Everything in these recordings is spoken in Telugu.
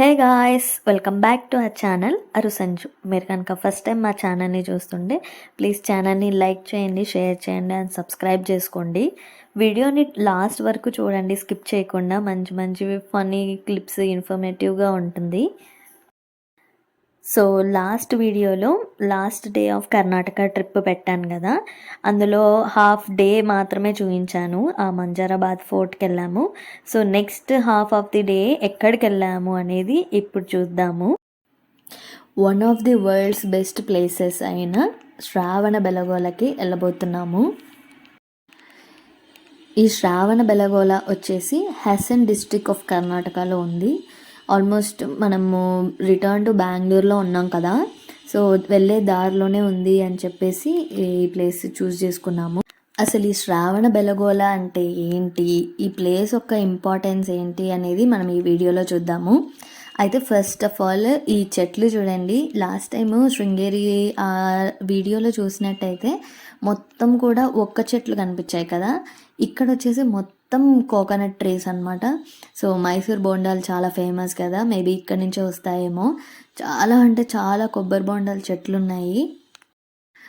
Hey guys welcome back to our channel Arusanju మీరు కనుక ఫస్ట్ టైం మా ఛానల్ని చూస్తుంటే ప్లీజ్ ఛానల్ని లైక్ చేయండి షేర్ చేయండి అండ్ సబ్స్క్రైబ్ చేసుకోండి. వీడియోని లాస్ట్ వరకు చూడండి స్కిప్ చేయకుండా మంచి మంచి ఫనీ క్లిప్స్ ఇన్ఫర్మేటివ్గా ఉంటుంది. సో లాస్ట్ వీడియోలో last day of Karnataka trip పెట్టాను కదా. అందులో హాఫ్ డే మాత్రమే చూపించాను ఆ మంజారాబాద్ ఫోర్ట్కి వెళ్ళాము. So next half of the day ఎక్కడికి వెళ్ళాము అనేది ఇప్పుడు చూద్దాము. One of the world's best places అయిన శ్రావణ బెలగోలకి వెళ్ళబోతున్నాము. ఈ శ్రావణ బెలగోల వచ్చేసి హసన్ డిస్ట్రిక్ట్ ఆఫ్ కర్ణాటకలో ఉంది. ఆల్మోస్ట్ మనము రిటర్న్ టు బెంగళూరులో ఉన్నాం కదా. సో వెళ్ళే దారిలోనే ఉంది అని చెప్పేసి ఈ ప్లేస్ చూస్ చేసుకున్నాము. అసలు ఈ శ్రావణ బెలగోల అంటే ఏంటి? ఈ ప్లేస్ యొక్క ఇంపార్టెన్స్ ఏంటి అనేది మనం ఈ వీడియోలో చూద్దాము. అయితే ఫస్ట్ ఆఫ్ ఆల్ ఈ చెట్లు చూడండి. లాస్ట్ టైము శృంగేరి ఆ వీడియోలో చూసినట్టయితే మొత్తం కూడా ఒక్క చెట్లు కనిపించాయి కదా. ఇక్కడ వచ్చేసి మొత్తం కోకోనట్ ట్రీస్ అన్నమాట. సో మైసూర్ బోండాలు చాలా ఫేమస్ కదా. మేబీ ఇక్కడ నుంచే వస్తాయేమో. చాలా అంటే చాలా కొబ్బరి బోండాలు చెట్లు ఉన్నాయి.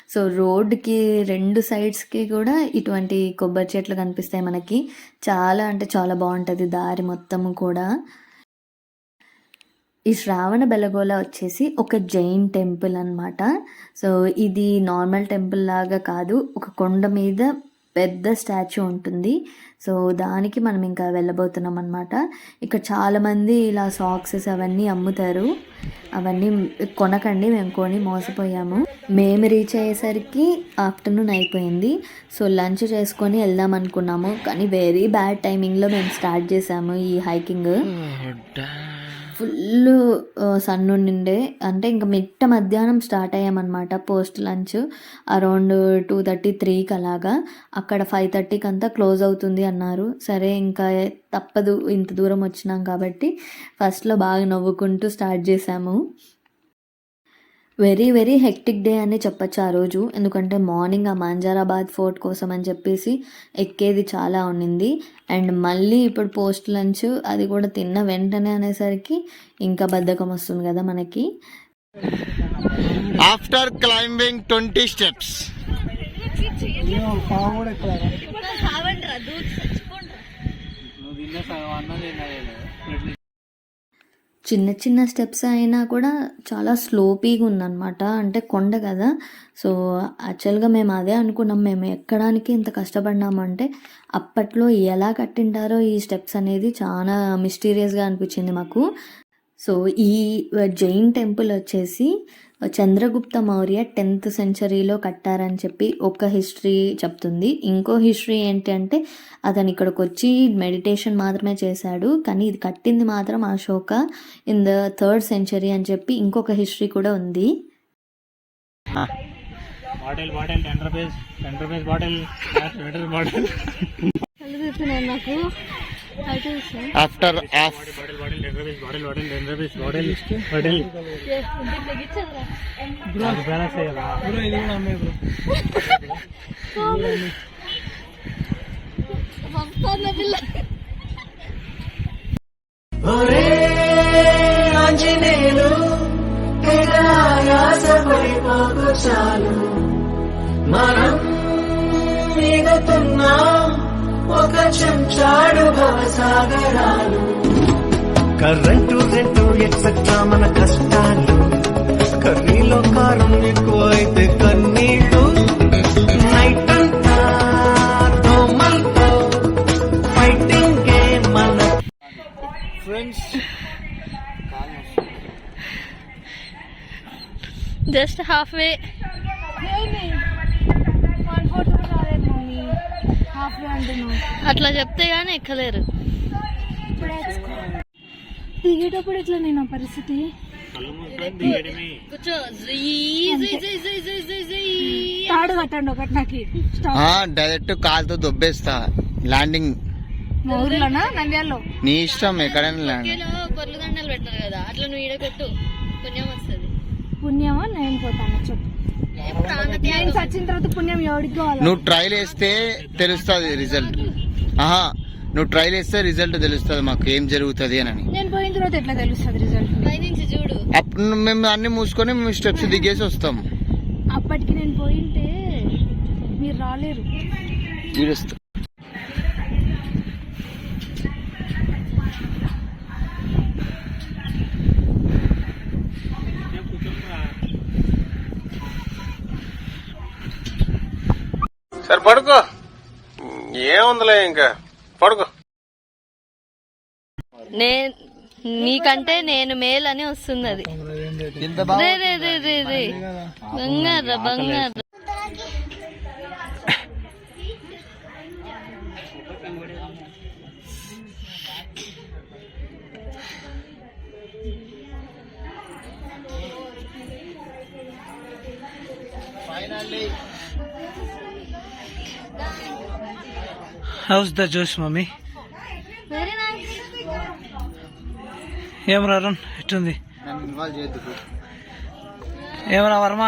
సో రోడ్కి రెండు సైడ్స్కి కూడా ఇటువంటి కొబ్బరి చెట్లు కనిపిస్తాయి మనకి. చాలా అంటే చాలా బాగుంటుంది దారి మొత్తము కూడా. ఈ శ్రావణ బెలగోళ వచ్చేసి ఒక జైన్ టెంపుల్ అన్నమాట. సో ఇది నార్మల్ టెంపుల్ లాగా కాదు. ఒక కొండ మీద పెద్ద స్టాచ్యూ ఉంటుంది. సో దానికి మనం ఇంకా వెళ్ళబోతున్నాం అనమాట ఇక్కడ చాలామంది ఇలా సాక్సెస్ అవన్నీ అమ్ముతారు. అవన్నీ కొనకండి మేము కొని మోసపోయాము. మేము రీచ్ అయ్యేసరికి ఆఫ్టర్నూన్ అయిపోయింది. సో లంచ్ చేసుకొని వెళ్దాం అనుకున్నాము. కానీ వెరీ బ్యాడ్ టైమింగ్లో మేము స్టార్ట్ చేసాము ఈ హైకింగ్. ఫుల్ సన్ ఉండే అంటే ఇంకా మిట్ట మధ్యాహ్నం start అయ్యామన్నమాట post lunch. Around two thirty త్రీకి అలాగా. అక్కడ ఫైవ్ థర్టీకి అంతా క్లోజ్ అవుతుంది అన్నారు. సరే ఇంకా తప్పదు ఇంత దూరం వచ్చినాం కాబట్టి ఫస్ట్లో బాగా నవ్వుకుంటూ స్టార్ట్ చేసాము. వెరీ వెరీ హెక్టిక్ డే అని చెప్పచ్చు ఆ రోజు. ఎందుకంటే మార్నింగ్ ఆ మంజారాబాద్ ఫోర్ట్ కోసం అని చెప్పేసి ఎక్కేది చాలా ఉండింది అండ్ మళ్ళీ ఇప్పుడు పోస్ట్ లంచ్ అది కూడా తిన్న వెంటనే అనేసరికి ఇంకా బద్ధకం వస్తుంది కదా మనకి. ఆఫ్టర్ క్లైంబింగ్ ట్వంటీ స్టెప్స్ చిన్న చిన్న స్టెప్స్ అయినా కూడా చాలా స్లోపీగా ఉందన్నమాట. అంటే కొండ కదా. సో యాక్చువల్గా మేము అదే అనుకున్నాం. మేము ఎక్కడానికి ఇంత కష్టపడినామంటే అప్పట్లో ఎలా కట్టింటారో ఈ స్టెప్స్ అనేది చాలా మిస్టీరియస్గా అనిపించింది మాకు. సో ఈ జైన్ టెంపుల్ వచ్చేసి చంద్రగుప్త మౌర్య టెన్త్ సెంచరీలో కట్టారని చెప్పి ఒక హిస్టరీ చెప్తుంది. ఇంకో హిస్టరీ ఏంటంటే అతను ఇక్కడికి వచ్చి మెడిటేషన్ మాత్రమే చేశాడు. కానీ ఇది కట్టింది మాత్రం Ashoka in the third century అని చెప్పి ఇంకొక హిస్టరీ కూడా ఉంది. Bottle bottle bottle bottle. నాకు. ఆఫ్టర్ ఆఫ్ బాటిల్ బాటిల్ మనం ఈగుతున్నా ఒక చెంచాడు భవసాగరాలు. కరెంటు రెంటు ఎక్సెట్రా మన కష్టాలు. కర్రీలో కారం ఎక్కువైతే కన్నీళ్ళు. నైట్ అంతా దోమలతో ఫైటింగ్ మన ఫ్రెండ్స్ జస్ట్ హాఫ్ వే అట్లా చెప్తే గానీ ఎక్కలేరు. దిగేటప్పుడు ఇట్లా నేను పరిస్థితి? తాడు కట్టండి ఒకటి నాకు. డైరెక్ట్ కాలుతో దొబ్బేస్తా. ల్యాండింగ్ మా ఊర్లోనా? నంద్యాలలో? నీ ఇష్టం ఎక్కడైనా ల్యాండ్ పొర్లు దండలు పెట్టారు కదా. అట్లా నువ్వు ఈడకొట్టు పుణ్యం వస్తుంది. పుణ్యమా? నేను పోతాను. చెప్పు. నేను తర్వాత పుణ్యం ఎవరికి కావాలి? నువ్వు ట్రైల్ వేస్తే తెలుస్తుంది రిజల్ట్ ఆహా నువ్వు ట్రై చేస్తే రిజల్ట్ తెలుస్తుంది మాకు ఏం జరుగుతుంది అని. నేను పోయిన తర్వాత ఎట్లా తెలుస్తుంది రిజల్ట్ పైనుంచి చూడు. అప్పుడు మేము అన్ని మూసుకొని మేము స్టెప్స్ దిగేసి వస్తాం. అప్పటికి నేను పోయింటే మీరు రాలేరు. వీడొస్తా సరే పడుకో. ఏముందిలే ఇంకా? పడుకో. నేను నీకంటే నేను మేల్ అని వస్తుంది అది రే రే రే రే రే. బంగారు బంగారు హౌస్ ద జోష్ మమ్మీ ఏం రారన్ ఎట్టుంది? ఏమరా వర్మ?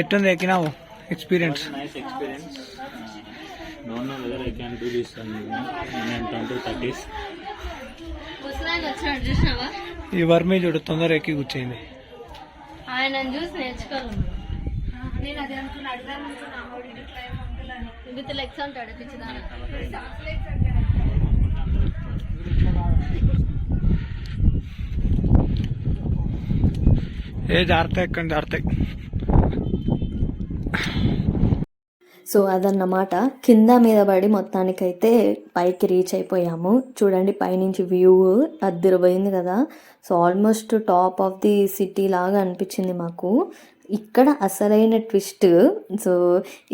ఎట్టుంది? ఎక్కినావు? Experience nice experience. Don't know whether I can do this in in 20 30s. ముసలాయన వచ్చాడు చూసినావా? ఈ వర్మే చూడు తొందర ఎక్కి కూర్చోయింది. ఆయన చూసి నేర్చుకోవాలి. నేను అదే అనుకున్నా అడుగుదాం అనుకున్నా విత్ లెగ్స్ అంటాడు పిచ్చిదాన. ఏ జాగ్రత్త ఎక్కండి జాగ్రత్త. సో అదన్నమాట. కింద మీద పడి మొత్తానికైతే పైకి రీచ్ అయిపోయాము. చూడండి పైనుంచి వ్యూ అద్దరిపోయింది కదా. So almost top of the city లాగా అనిపించింది మాకు. ఇక్కడ అసలైన ట్విస్ట్. సో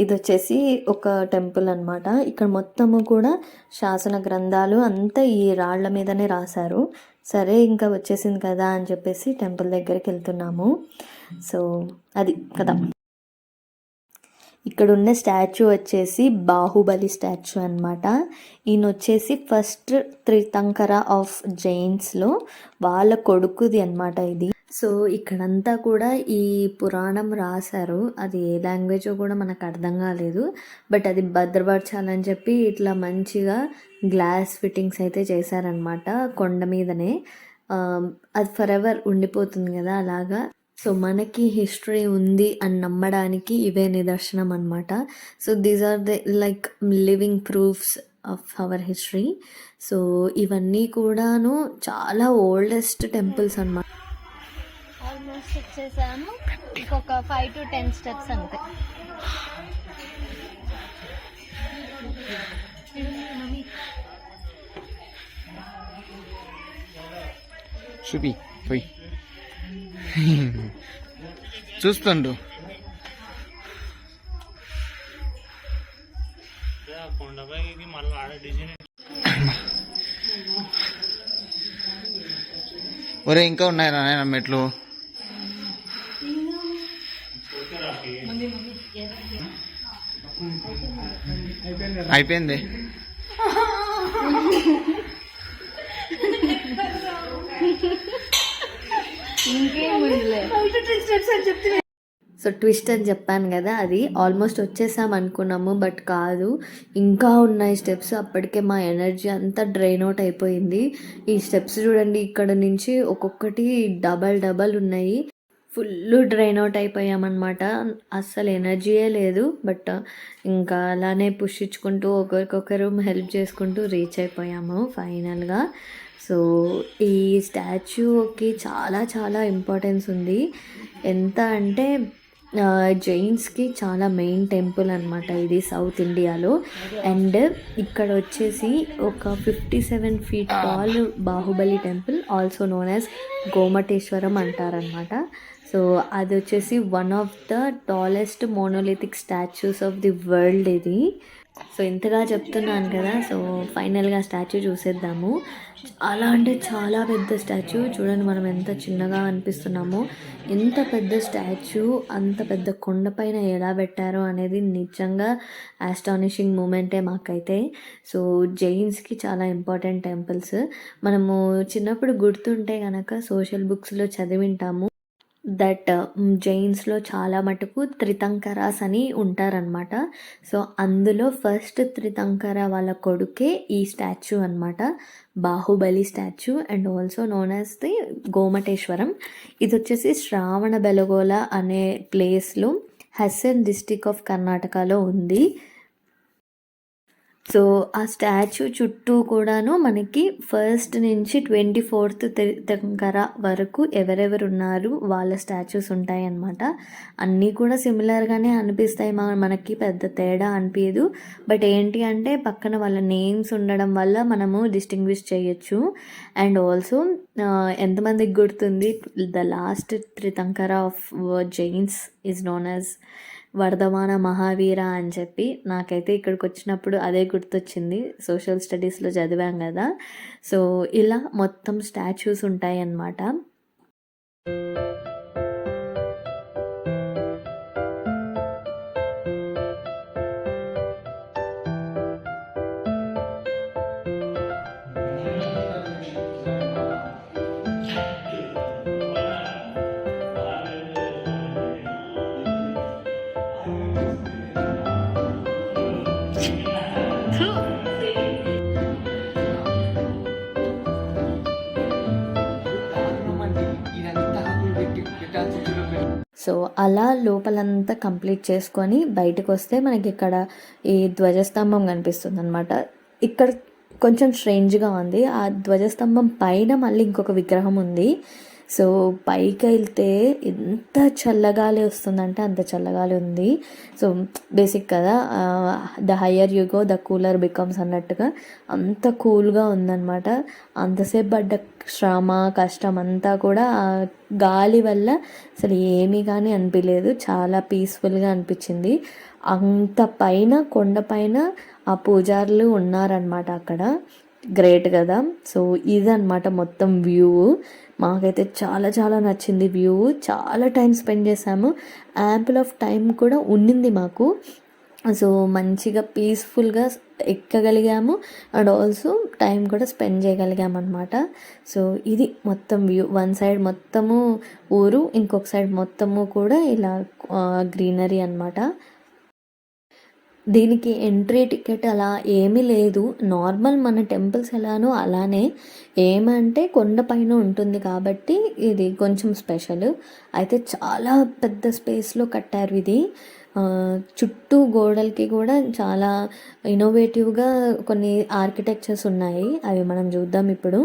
ఇది వచ్చేసి ఒక టెంపుల్ అన్నమాట. ఇక్కడ మొత్తము కూడా శాసన గ్రంథాలు అంతా ఈ రాళ్ళ మీదనే రాశారు. సరే ఇంకా వచ్చేసింది కదా అని చెప్పేసి టెంపుల్ దగ్గరికి వెళ్తున్నాము. సో అది కదా. ఇక్కడ ఉన్న స్టాచ్యూ వచ్చేసి బాహుబలి స్టాచ్యూ అన్నమాట. ఈయన వచ్చేసి ఫస్ట్ త్రితంకర ఆఫ్ జైన్స్లో వాళ్ళ కొడుకుది అన్నమాట ఇది. సో ఇక్కడంతా కూడా ఈ పురాణం రాశారు. అది ఏ లాంగ్వేజో కూడా మనకు అర్థం కాలేదు. బట్ అది భద్రపరచాలని చెప్పి ఇట్లా మంచిగా గ్లాస్ ఫిట్టింగ్స్ అయితే చేశారనమాట కొండ మీదనే. అది ఫర్ ఎవర్ ఉండిపోతుంది కదా అలాగా. సో మనకి హిస్టరీ ఉంది అని నమ్మడానికి ఇవే నిదర్శనం అనమాట so these are the like living proofs of our history so ఇవన్నీ కూడాను చాలా ఓల్డెస్ట్ టెంపుల్స్ అన్నమాట. ఆల్మోస్ట్ వచ్చేసాము ఇంకొక ఫైవ్ టు టెన్ స్టెప్స్ అంతే. చూపి పోయి. చూస్తుండు. ఒరే ఇంకా ఉన్నాయి నాయన మెట్లు? అయిపోయింది సో ట్విస్ట్ అని చెప్పాను కదా అది ఆల్మోస్ట్ వచ్చేసాం అనుకున్నాము బట్ కాదు. ఇంకా ఉన్నాయి స్టెప్స్ అప్పటికే మా ఎనర్జీ అంతా డ్రైన్ అవుట్ అయిపోయింది. ఈ స్టెప్స్ చూడండి ఇక్కడ నుంచి ఒక్కొక్కటి డబల్ డబల్ ఉన్నాయి. ఫుల్ డ్రైన్ అవుట్ అయిపోయామన్నమాట. అస్సలు ఎనర్జీయే లేదు బట్ ఇంకా అలానే పుష్ ఇచ్చుకుంటూ ఒకరికొకరు హెల్ప్ చేసుకుంటూ రీచ్ అయిపోయాము ఫైనల్గా. సో ఈ స్టాచ్యూకి చాలా చాలా ఇంపార్టెన్స్ ఉంది. ఎంత అంటే జైన్స్కి చాలా మెయిన్ టెంపుల్ అనమాట ఇది సౌత్ ఇండియాలో. అండ్ ఇక్కడ వచ్చేసి ఒక fifty seven feet tall Bahubali temple also known as Gomateshwaram అంటారనమాట సో అది వచ్చేసి one of the tallest monolithic statues of the world ఇది. సో ఇంతగా చెప్తున్నాను కదా సో ఫైనల్గా స్టాచ్యూ చూసేద్దాము. చాలా అంటే చాలా పెద్ద స్టాచ్యూ చూడండి మనం ఎంత చిన్నగా అనిపిస్తున్నామో. ఎంత పెద్ద స్టాచ్యూ అంత పెద్ద కొండపైన ఎలా పెట్టారో అనేది నిజంగా ఆస్టానిషింగ్ మూమెంటే మాకైతే. సో జైన్స్కి చాలా ఇంపార్టెంట్ టెంపుల్స్ మనము చిన్నప్పుడు గుర్తుంటే కనుక సోషల్ బుక్స్లో చదివింటాము. దట్ జైన్స్లో చాలా మటుకు త్రితంకరాస్ అని ఉంటారనమాట సో అందులో ఫస్ట్ త్రితంకర వాళ్ళ కొడుకే ఈ స్టాచ్యూ అనమాట Bahubali statue and also known as the Gomateshwaram. ఇది వచ్చేసి శ్రావణ బెలగోల అనే ప్లేస్లో హస్సన్ డిస్టిక్ ఆఫ్ కర్ణాటకలో ఉంది. సో ఆ స్టాచ్యూ చుట్టూ కూడాను మనకి ఫస్ట్ నుంచి ట్వంటీ ఫోర్త్ దగ్గర వరకు ఎవరెవరు ఉన్నారు వాళ్ళ స్టాచ్యూస్ ఉంటాయి అన్నమాట అన్నీ కూడా సిమిలర్గానే అనిపిస్తాయి. మా మనకి పెద్ద తేడా అనిపించదు బట్ ఏంటి అంటే పక్కన వాళ్ళ నేమ్స్ ఉండడం వల్ల మనము డిస్టింగ్విష్ చేయొచ్చు. అండ్ ఆల్సో ఎంతమందికి గుర్తుంది the last Tirthankara of Jains is known as Vardhamana Mahavira అని చెప్పి నాకైతే ఇక్కడికి వచ్చినప్పుడు అదే గుర్తొచ్చింది. సోషల్ స్టడీస్లో చదివాం కదా. సో ఇలా మొత్తం స్టాచ్యూస్ ఉంటాయి సో అలా లోపలంతా కంప్లీట్ చేసుకొని బయటకు వస్తే మనకి ఇక్కడ ఈ ధ్వజస్తంభం కనిపిస్తుంది అనమాట ఇక్కడ కొంచెం స్ట్రేంజ్గా ఉంది. ఆ ధ్వజస్తంభం పైన మళ్ళీ ఇంకొక విగ్రహం ఉంది. సో పైకి వెళ్తే ఎంత చల్లగాలి వస్తుందంటే అంత చల్లగాలి ఉంది. సో బేసిక్ కదా the higher you go the cooler becomes అన్నట్టుగా అంత కూల్గా ఉందన్నమాట. అంతసేపు పడ్డ శ్రమ కష్టం అంతా కూడా ఆ గాలి వల్ల అసలు ఏమీ కానీ అనిపించలేదు చాలా పీస్ఫుల్గా అనిపించింది. అంత పైన కొండ పైన ఆ పూజారులు ఉన్నారనమాట అక్కడ. గ్రేట్ కదా. సో ఇదన్నమాట మొత్తం వ్యూ. మాకైతే చాలా చాలా నచ్చింది వ్యూ. చాలా టైం స్పెండ్ చేసాము యాంపుల్ ఆఫ్ టైం కూడా ఉండింది మాకు. సో మంచిగా పీస్ఫుల్గా ఎక్కగలిగాము. అండ్ ఆల్సో టైం కూడా స్పెండ్ చేయగలిగాము అనమాట సో ఇది మొత్తం వ్యూ. వన్ సైడ్ మొత్తము ఊరు ఇంకొక సైడ్ మొత్తము కూడా ఇలా గ్రీనరీ అనమాట దీనికి ఎంట్రీ టికెట్ అలా ఏమీ లేదు. నార్మల్ మన టెంపుల్స్ ఎలానో అలానే ఏమంటే కొండపైన ఉంటుంది కాబట్టి ఇది కొంచెం స్పెషల్. అయితే చాలా పెద్ద స్పేస్లో కట్టారు ఇది. చుట్టూ గోడలకి కూడా చాలా ఇన్నోవేటివ్గా కొన్ని ఆర్కిటెక్చర్స్ ఉన్నాయి. అవి మనం చూద్దాం ఇప్పుడు.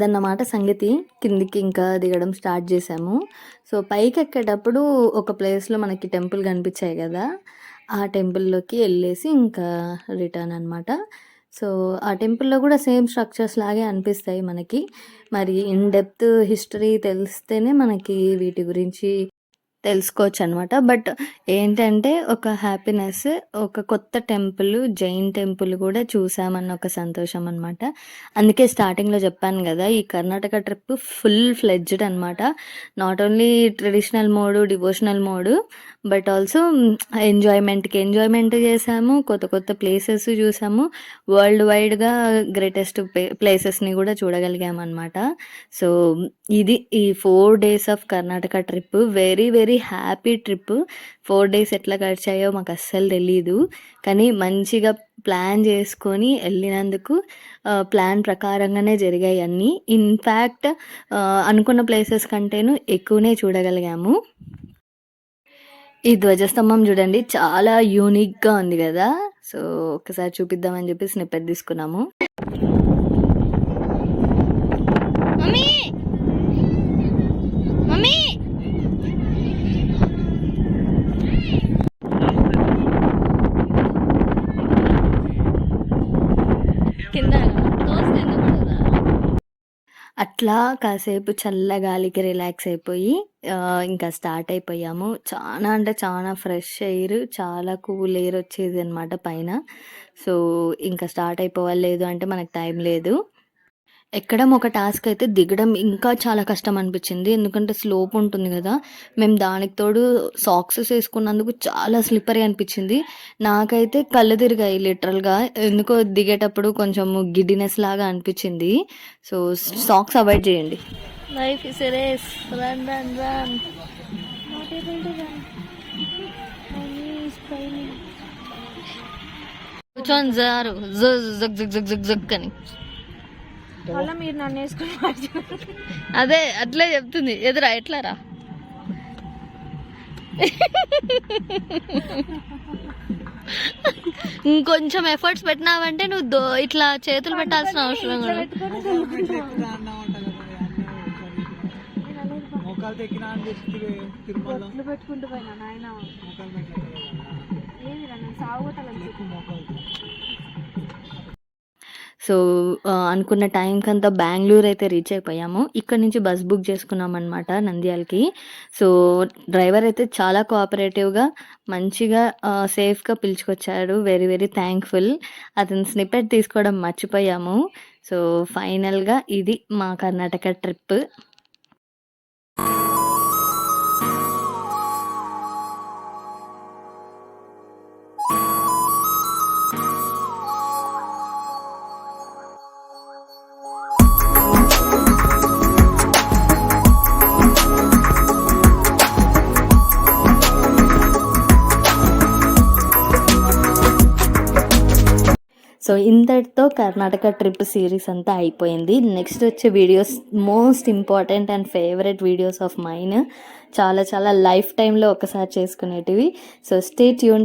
అదన్నమాట సంగతి. కిందికి ఇంకా దిగడం స్టార్ట్ చేసాము సో పైకి ఎక్కేటప్పుడు ఒక ప్లేస్లో మనకి టెంపుల్ కనిపించాయి కదా. ఆ టెంపుల్లోకి వెళ్ళేసి ఇంకా రిటర్న్ అనమాట సో ఆ టెంపుల్లో కూడా సేమ్ స్ట్రక్చర్స్ లాగే అనిపిస్తాయి మనకి. మరి ఇన్ డెప్త్ హిస్టరీ తెలిస్తేనే మనకి వీటి గురించి తెలుసుకోవచ్చు అనమాట బట్ ఏంటంటే ఒక హ్యాపీనెస్ ఒక కొత్త టెంపుల్ జైన్ టెంపుల్ కూడా చూసామన్న ఒక సంతోషం అనమాట అందుకే స్టార్టింగ్లో చెప్పాను కదా ఈ కర్ణాటక ట్రిప్ ఫుల్ ఫ్లెడ్జ్డ్ అనమాట. Not only traditional mode devotional mode but also ఎంజాయ్మెంట్కి enjoyment చేసాము కొత్త కొత్త ప్లేసెస్ చూసాము వరల్డ్ వైడ్గా గ్రేటెస్ట్ ప్లేసెస్ని కూడా చూడగలిగాము అనమాట సో ఇది ఈ four days of Karnataka trip very very happy trip four days ఎట్లా గడిచాయో మాకు అస్సలు తెలీదు. కానీ మంచిగా ప్లాన్ చేసుకొని వెళ్ళినందుకు ప్లాన్ ప్రకారంగానే జరిగాయి అన్నీ. ఇన్ఫ్యాక్ట్ అనుకున్న ప్లేసెస్ కంటేను ఎక్కువనే చూడగలిగాము. ఈ ధ్వజస్తంభం చూడండి చాలా యూనిక్గా ఉంది కదా. సో ఒకసారి చూపిద్దామని చెప్పి స్నిప్పెట్ తీసుకున్నాము మమ్మీ మమ్మీ కింద దోస్త్ ఎందుకు పడదా? అట్లా కాసేపు చల్లగాలికి రిలాక్స్ అయిపోయి ఇంకా స్టార్ట్ అయిపోయాము. చాలా అంటే చాలా ఫ్రెష్ ఎయిర్ చాలా కూల్ ఎయిర్ వచ్చేది అనమాట పైన. సో ఇంకా స్టార్ట్ అయిపోవాలి లేదు అంటే మనకు టైం లేదు. ఎక్కడం ఒక టాస్క్ అయితే దిగడం ఇంకా చాలా కష్టం అనిపించింది. ఎందుకంటే స్లోప్ ఉంటుంది కదా. మేము దానికి తోడు సాక్సెస్ వేసుకున్నందుకు చాలా స్లిప్పరీ అనిపించింది. నాకైతే కళ్ళు తిరిగాయి లిటరల్గా. ఎందుకో దిగేటప్పుడు కొంచెం గిడ్డినెస్ లాగా అనిపించింది. సో సాక్స్ అవాయిడ్ చేయండి. Life is race. Run run run. కూర్చొని జారు జగ్ జగ్ జగ్ జగ్ జగ్ జగ్ అని. మళ్ళీ మీరు నన్ను వేసుకుని అదే అట్లే చెప్తుంది. ఎదురా ఎట్లారా ఇంకొంచెం ఎఫర్ట్స్ పెట్టినావంటే నువ్వు దో- ఇట్లా చేతులు పెట్టాల్సిన అవసరం కూడా పెట్టుకుంటూ పోయినా నాయన. సాగుతాను సో అనుకున్న టైంకి అంతా బెంగళూరు అయితే రీచ్ అయిపోయాము. ఇక్కడ నుంచి బస్ బుక్ చేసుకున్నాం అనమాట నంద్యాలకి. సో డ్రైవర్ అయితే చాలా కోఆపరేటివ్గా మంచిగా సేఫ్గా పిలుచుకొచ్చాడు. వెరీ వెరీ థ్యాంక్ఫుల్ అతని స్నిపెట్ తీసుకోవడం మర్చిపోయాము. సో ఫైనల్గా ఇది మా కర్ణాటక ట్రిప్ ఇంతటితో కర్ణాటక ట్రిప్ సిరీస్ అంతా అయిపోయింది. నెక్స్ట్ వచ్చే videos most important and favourite videos of mine చాలా చాలా లైఫ్ టైంలో ఒకసారి చేసుకునేటివి. So stay tune